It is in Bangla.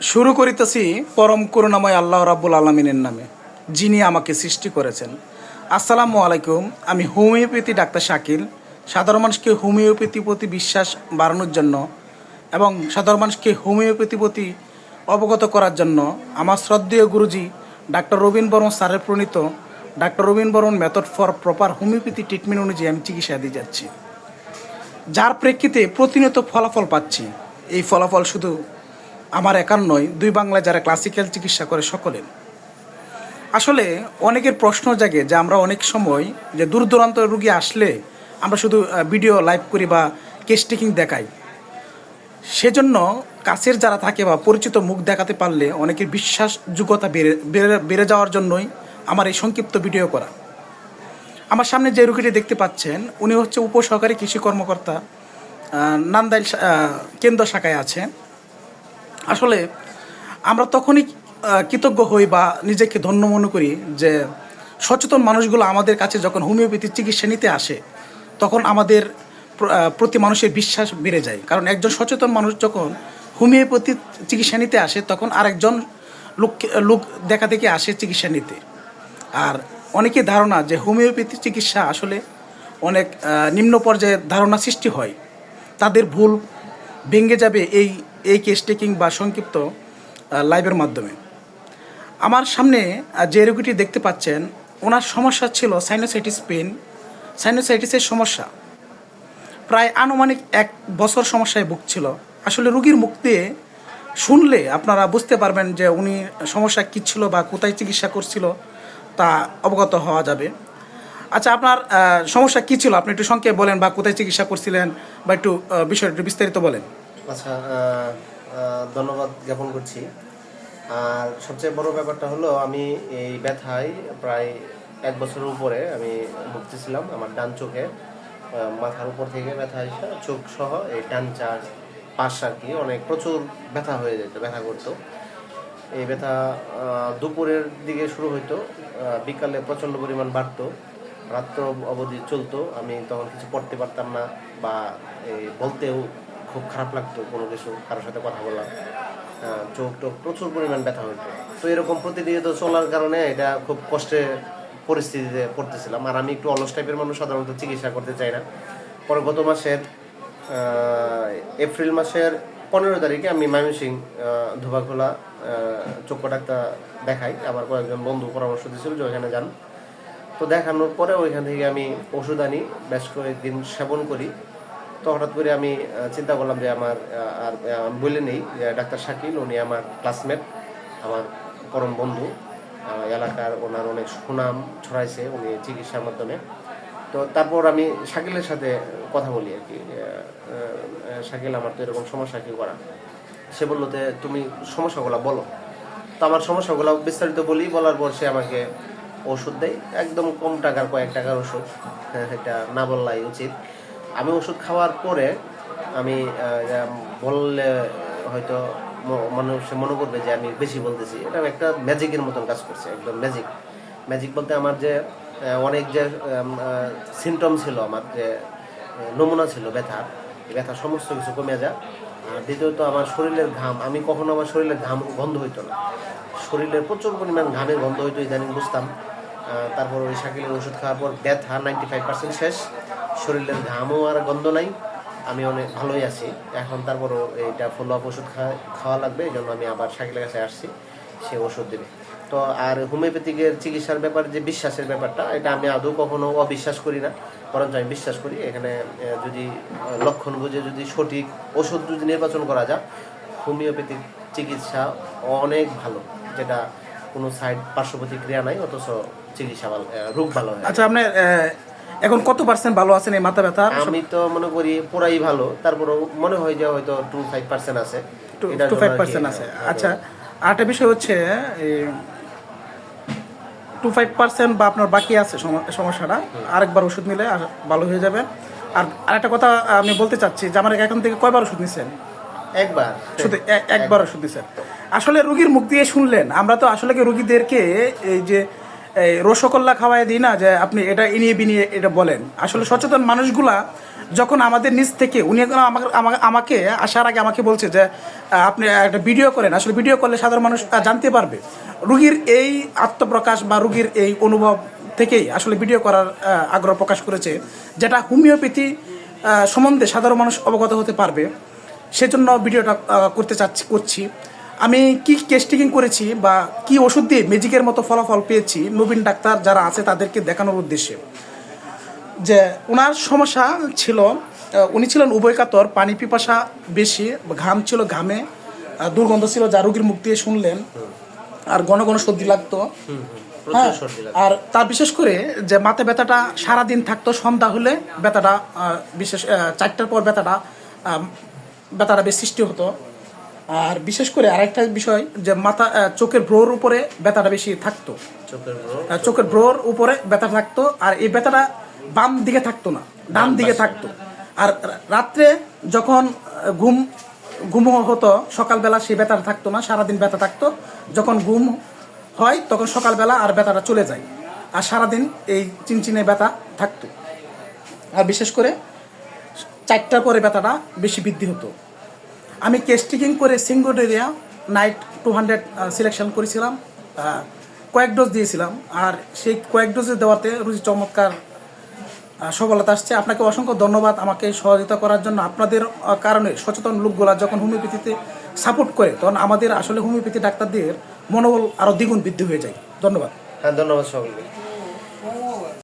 শুরু করিতেছি পরম করুণাময় আল্লাহ রাব্বুল আলমিনের নামে, যিনি আমাকে সৃষ্টি করেছেন। আসসালামু আলাইকুম, আমি হোমিওপ্যাথি ডাক্তার শাকিল। সাধারণ মানুষকে হোমিওপ্যাথি প্রতি বিশ্বাস বাড়ানোর জন্য এবং সাধারণ মানুষকে হোমিওপ্যাথি প্রতি অবগত করার জন্য আমার শ্রদ্ধেয় গুরুজি ডাক্তার রবীন বর্মন স্যারের প্রণীত doctor Rabin Barman method for proper homeopathy treatment অনুযায়ী আমি চিকিৎসা দিয়ে যাচ্ছি। যার প্রেক্ষিতে প্রতিনিয়ত ফলাফল পাচ্ছি। এই ফলাফল শুধু আমার একার নয়, দুই বাংলায় যারা ক্লাসিক্যাল চিকিৎসা করে সকলের। আসলে অনেকের প্রশ্ন জাগে যে আমরা অনেক সময় যে দূর দূরান্ত রুগী আসলে আমরা শুধু ভিডিও লাইভ করি বা কেস টেকিং দেখাই। সেজন্য কাছের যারা থাকে বা পরিচিত মুখ দেখাতে পারলে অনেকের বিশ্বাসযোগ্যতা বেড়ে বেড়ে যাওয়ার জন্যই আমার এই সংক্ষিপ্ত ভিডিও করা। আমার সামনে যে রুগীটি দেখতে পাচ্ছেন, উনি হচ্ছে উপসহকারী কৃষি কর্মকর্তা নান্দাইল কেন্দ্র শাখায় আছে আসলে আমরা তখনই কৃতজ্ঞ হই বা নিজেকে ধন্য মনে করি যে সচেতন মানুষগুলো আমাদের কাছে যখন হোমিওপ্যাথি চিকিৎসা নিতে আসে, তখন আমাদের প্রতি মানুষের বিশ্বাস বেড়ে যায়। কারণ একজন সচেতন মানুষ যখন হোমিওপ্যাথি চিকিৎসা নিতে আসে, তখন আরেকজন লোক লোক দেখা দেখে আসে চিকিৎসা নিতে। আর অনেকে ধারণা যে হোমিওপ্যাথি চিকিৎসা আসলে অনেক নিম্ন পর্যায়ে ধারণা সৃষ্টি হয়। তাদের ভুল ভেঙে যাবে এই এই কেস টেকিং বা সংক্ষিপ্ত লাইভের মাধ্যমে। আমার সামনে যে রোগীটি দেখতে পাচ্ছেন, ওনার সমস্যা ছিল সাইনোসাইটিস পেন সাইনোসাইটিসের সমস্যা। প্রায় আনুমানিক এক বছর সমস্যায় ভুগছিল। আসলে রুগীর মুখ দিয়ে শুনলে আপনারা বুঝতে পারবেন যে উনি সমস্যা কী ছিল বা কোথায় চিকিৎসা করছিল, তা অবগত হওয়া যাবে। আচ্ছা আপনার সমস্যা কী ছিল? আপনি একটু সংক্ষেপে বলেন বা কোথায় চিকিৎসা করছিলেন বা একটু বিষয়টা বিস্তারিত বলেন। আচ্ছা ধন্যবাদ জ্ঞাপন করছি। আর সবচেয়ে বড় ব্যাপারটা হলো, আমি এই ব্যথায় প্রায় এক বছরের উপরে আমি ভুগতেছিলাম আমার ডান চোখে। মাথার উপর থেকে ব্যথা এসে চোখ সহ এই ডান চার পাশ আর কি অনেক প্রচুর ব্যথা হয়ে যেত, ব্যথা করতো। এই ব্যথা দুপুরের দিকে শুরু হইতো বিকালে প্রচণ্ড পরিমাণ বাড়তো। রাত্র অবধি চলতো, আমি তখন কিছু পড়তে পারতাম না বা বলতেও খুব খারাপ লাগতো কোনো কিছু কারোর সাথে কথা বলা। চোখ টোক প্রচুর পরিমাণ ব্যথা হইতো। তো এরকম প্রতিনিয়ত চলার কারণে এটা খুব কষ্টে পরিস্থিতিতে পড়তেছিলাম। আর আমি একটু অলস টাইপের মানুষ, সাধারণত চিকিৎসা করতে চাই না। পরে গত মাসের এপ্রিল মাসের পনেরো তারিখে আমি ময়মনসিং ধোবাখোলা চক্ষু ডাক্তার দেখাই। আমার কয়েকজন বন্ধু পরামর্শ দিয়েছিল যে ওইখানে যান। তো দেখানোর পরে ওইখান থেকে আমি ওষুধ আনি, বেশ কয়েকদিন সেবন করি। তো হঠাৎ করে আমি চিন্তা করলাম যে আমার আর বলে নেই ডাক্তার শাকিল উনি আমার ক্লাসমেট আমার পরম বন্ধু এলাকার ওনার অনেক সুনাম ছড়াইছে উনি চিকিৎসার মাধ্যমে। তো তারপর আমি শাকিলের সাথে কথা বলি আর কি শাকিল আমার তো এরকম সমস্যা কি করা। সে বলল যে তুমি সমস্যাগুলো বলো। তো আমার সমস্যাগুলো বিস্তারিত বলি বলার পর সে আমাকে ওষুধ দেয় একদম কম টাকার কয়েক টাকার ওষুধ। হ্যাঁ, এটা না বললাই উচিত। আমি ওষুধ খাওয়ার পরে আমি বললে হয়তো মানুষ মনে করবে যে আমি বেশি বলতেছি। এটা একটা ম্যাজিকের মতন কাজ করছে, একদম ম্যাজিক। ম্যাজিক বলতে আমার যে অনেক যে সিমটম ছিল আমার, যে নমুনা ছিল ব্যথার ব্যথা সমস্ত কিছু কমে যায়। আর দ্বিতীয়ত আমার শরীরের ঘাম, আমি কখনো আমার শরীরের ঘাম গন্ধ হইতো না। শরীরের প্রচুর পরিমাণ ঘামের গন্ধ হইতো ইদানিং, বুঝতাম। তারপর ওই শাকিলের ওষুধ খাওয়ার পর ব্যথা নাইনটি ফাইভ পার্সেন্ট শেষ। শরীরের ঘামও আর গন্ধ নাই। আমি অনেক ভালোই আছি। এখন তারপরও এইটা ফলো আপ ওষুধ খাওয়া লাগবে, এই জন্য আমি আবার শাকিলের কাছে আসছি। সে ওষুধ দেবে। তো আর হোমিওপ্যাথিকের চিকিৎসার ব্যাপার যে বিশ্বাসের ব্যাপারটা, এটা আমি আদৌ কখনো অবিশ্বাস করি না। বরঞ্চ আমি বিশ্বাস করি, এখানে যদি লক্ষণ বুঝে যদি সঠিক ওষুধ যদি নির্বাচন করা যায়, হোমিওপ্যাথিক চিকিৎসা অনেক ভালো। যেটা কোনো সাইড পার্শ্ব প্রতিক্রিয়া নাই, অথচ চিকিৎসা ভালো রোগ ভালো আচ্ছা আপনার এখন কত পার্সেন্ট ভালো আছেন এই মাথা ব্যথা? আমি তো মনে করি পুরাই ভালো। তারপরও মনে হয় যে হয়তো টু ফাইভ পার্সেন্ট আছে। টু ফাইভ পার্সেন্ট আছে। আচ্ছা আরেকটা বিষয় হচ্ছে টু ফাইভ পার্সেন্ট বা আপনার বাকি আছে সমস্যাটা আরেকবার ওষুধ নিলে আর ভালো হয়ে যাবে। আর আরেকটা কথা আমি বলতে চাচ্ছি যে আমার এখন থেকে কয়বার ওষুধ নিছেন? একবার। শুধু একবার ওষুধ দিচ্ছেন আসলে রুগীর মুখ দিয়ে শুনলেন। আমরা তো আসলে কি রুগীদেরকে এই যে এই রসগোল্লা খাওয়াই দিই না যে আপনি এটা ইনিয়ে বিনিয়ে এটা বলেন। আসলে সচেতন মানুষগুলা যখন আমাদের নিজ থেকে, উনি আমাকে আমাকে আসার আগে আমাকে বলছে যে আপনি একটা ভিডিও করেন। আসলে ভিডিও করলে সাধারণ মানুষ জানতে পারবে। রুগীর এই আত্মপ্রকাশ বা রুগীর এই অনুভব থেকেই আসলে ভিডিও করার আগ্রহ প্রকাশ করেছে, যেটা হোমিওপ্যাথি সম্বন্ধে সাধারণ মানুষ অবগত হতে পারবে। সেজন্য ভিডিওটা করতে চাচ্ছি, করছি। আমি কি টেস্টিং করেছি বা কি ওষুধ দিয়ে ম্যাজিকের মতো ফলাফল পেয়েছি নবীন ডাক্তার যারা আছে তাদেরকে দেখানোর উদ্দেশ্যে। যে ওনার সমস্যা ছিল উনি ছিলেন উভয়কাতর পানি পিপাসা বেশি ঘাম ছিল ঘামে দুর্গন্ধ ছিল যা রোগীর মুখ দিয়ে শুনলেন আর ঘন ঘন সর্দি লাগতো। হ্যাঁ, আর তার বিশেষ করে যে মাথা ব্যথাটা সারাদিন থাকতো সন্ধ্যা হলে ব্যথাটা বিশেষ চারটার পর ব্যথাটা ব্যথাটা বেশ সৃষ্টি হতো। আর বিশেষ করে আরেকটা বিষয় যে মাথা চোখের ব্রোর উপরে ব্যথাটা বেশি থাকতো। চোখের ব্রোর উপরে? ব্যথা থাকতো আর এই ব্যথাটা বাম দিকে থাকতো না ডান দিকে থাকতো। আর রাত্রে যখন ঘুম ঘুম হতো সকালবেলা সেই ব্যথাটা থাকতো না সারাদিন ব্যথা থাকতো। যখন ঘুম হয় তখন সকালবেলা আর ব্যথাটা চলে যায়। আর সারাদিন এই চিনচিনে ব্যথা থাকতো। আর বিশেষ করে চারটার পরে ব্যথাটা বেশি বৃদ্ধি হতো। আমি কেস্টিকিং করে sanguinaria nit two hundred selection করেছিলাম। কয়েক ডোজ দিয়েছিলাম। আর সেই কয়েক ডোজে দেওয়াতে রুচি চমৎকার সফলতা আসছে। আপনাকে অসংখ্য ধন্যবাদ আমাকে সহযোগিতা করার জন্য। আপনাদের কারণে সচেতন লোকগুলা যখন হোমিওপ্যাথিতে সাপোর্ট করে, তখন আমাদের আসলে হোমিওপ্যাথি ডাক্তারদের মনোবল আরও দ্বিগুণ বৃদ্ধি হয়ে যায়। ধন্যবাদ। হ্যাঁ ধন্যবাদ সকলকে।